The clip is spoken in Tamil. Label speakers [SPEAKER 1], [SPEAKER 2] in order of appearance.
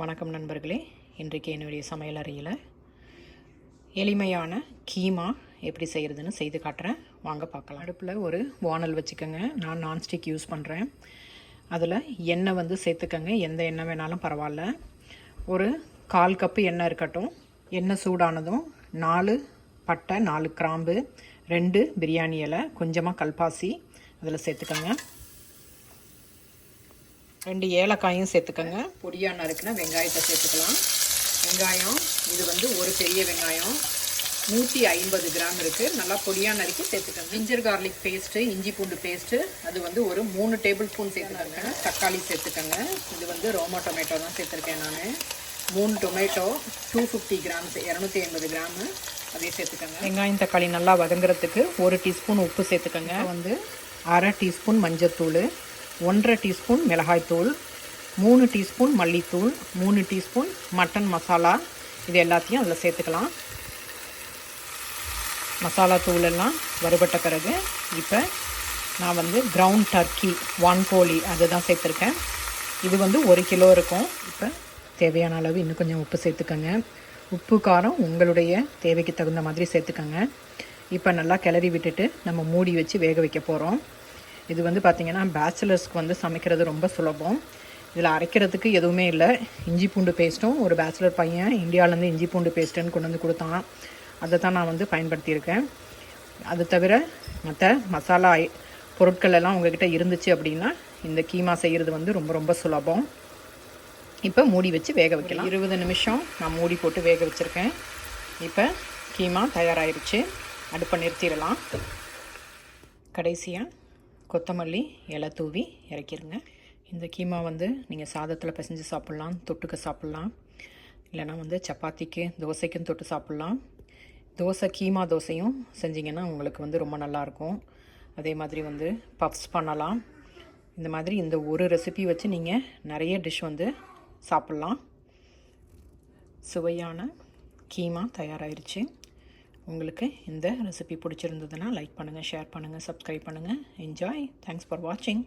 [SPEAKER 1] வணக்கம் நண்பர்களே. இன்றைக்கு என்னுடைய சமையல் அறையில் எளிமையான கீமா எப்படி செய்கிறதுன்னு செய்து காட்டுறேன். வாங்க பார்க்கலாம். அடுப்பில் ஒரு வானல் வச்சுக்கோங்க. நான் நான்ஸ்டிக் யூஸ் பண்ணுறேன் அதில் எண்ணெய் வந்து சேர்த்துக்கங்க. எந்த எண்ணெய் வேணாலும் பரவாயில்ல. ஒரு கால் கப்பு எண்ணெய் இருக்கட்டும். எண்ணெய் சூடானதும் நாலு பட்டை நாலு கிராம்பு ரெண்டு பிரியாணி இலை கொஞ்சமாக கல்பாசி அதில் சேர்த்துக்கோங்க. ரெண்டு ஏலக்காயும் சேர்த்துக்கோங்க. பொடியாக நறுக்குன வெங்காயத்தை சேர்த்துக்கலாம். வெங்காயம் இது வந்து ஒரு பெரிய வெங்காயம். நூற்றி ஐம்பது கிராம் இருக்குது நல்லா பொடியாக நறுக்கி சேர்த்துக்கோங்க. ஜிஞ்சர் கார்லிக் பேஸ்ட்டு இஞ்சி பூண்டு பேஸ்ட்டு அது வந்து ஒரு மூணு டேபிள் ஸ்பூன் சேர்த்துக்கோங்க. தக்காளி சேர்த்துக்கோங்க. இது வந்து ரோமா டொமேட்டோ தான் சேர்த்துருக்கேன் நான். மூணு டொமேட்டோ டூ ஃபிஃப்டி கிராம்ஸ் இரநூத்தி ஐம்பது கிராமு அதே சேர்த்துக்கோங்க. வெங்காயம் தக்காளி நல்லா வதங்குறதுக்கு ஒரு டீஸ்பூன் உப்பு சேர்த்துக்கோங்க. வந்து அரை டீஸ்பூன் மஞ்சத்தூள். ஒன்றரை டீஸ்பூன் மிளகாய்த்தூள் மூணு டீஸ்பூன் மல்லித்தூள் மூணு டீஸ்பூன் மட்டன் மசாலா. இது எல்லாத்தையும் அதில் சேர்த்துக்கலாம். மசாலா தூள் எல்லாம் வறுபட்ட பிறகு இப்போ நான் வந்து கிரவுண்ட் டர்க்கி வான்கோழி அதை தான் சேர்த்துருக்கேன். இது வந்து ஒரு கிலோ இருக்கும். இப்போ தேவையான அளவு இன்னும் கொஞ்சம் உப்பு சேர்த்துக்கோங்க. உப்பு காரம் உங்களுடைய தேவைக்கு தகுந்த மாதிரி சேர்த்துக்கோங்க. இப்போ நல்லா கிளறி விட்டுட்டு நம்ம மூடி வச்சு வேக வைக்க போகிறோம் இது வந்து பார்த்திங்கன்னா பேச்சுலர்ஸ்க்கு வந்து சமைக்கிறது ரொம்ப சுலபம். இதில் அரைக்கிறதுக்கு எதுவுமே இல்லை. இஞ்சி பூண்டு பேஸ்ட்டும் ஒரு பேச்சுலர் பையன் இந்தியாவிலேருந்து இஞ்சி பூண்டு பேஸ்ட்டுன்னு கொண்டு வந்து கொடுத்தான். அதை தான் நான் வந்து பயன்படுத்தியிருக்கேன். அது தவிர மற்ற மசாலா பொருட்கள் எல்லாம் உங்ககிட்ட இருந்துச்சு அப்படின்னா இந்த கீமா செய்கிறது வந்து ரொம்ப ரொம்ப சுலபம். இப்போ மூடி வச்சு வேக வைக்கலாம். இருபது நிமிஷம் நான் மூடி போட்டு வேக வச்சுருக்கேன். இப்போ கீமா தயாராகிருச்சு அடுப்பை நிறுத்திடலாம். கடைசியாக கொத்தமல்லி இலை தூவி இறக்கிடுங்க இந்த கீமா வந்து நீங்கள் சாதத்தில் பிசைஞ்சு சாப்பிட்லாம் தொட்டுக்க சாப்பிட்லாம். இல்லைன்னா வந்து சப்பாத்திக்கு தோசைக்கும் தொட்டு சாப்பிட்லாம். தோசை கீமா தோசையும் செஞ்சிங்கன்னா உங்களுக்கு வந்து ரொம்ப நல்லாயிருக்கும். அதே மாதிரி வந்து பப்ஸ் பண்ணலாம். இந்த மாதிரி இந்த ஒரு ரெசிபி வச்சு நீங்கள் நிறைய டிஷ் வந்து சாப்பிட்லாம். சுவையான கீமா தயாராகிருச்சு உங்களுக்கு இந்த ரெசிபி பிடிச்சிருந்ததுன்னா லைக் பண்ணுங்கள் ஷேர் பண்ணுங்கள் சப்ஸ்கிரைப் பண்ணுங்கள் என்ஜாய் தேங்க்ஸ் ஃபார் வாட்சிங்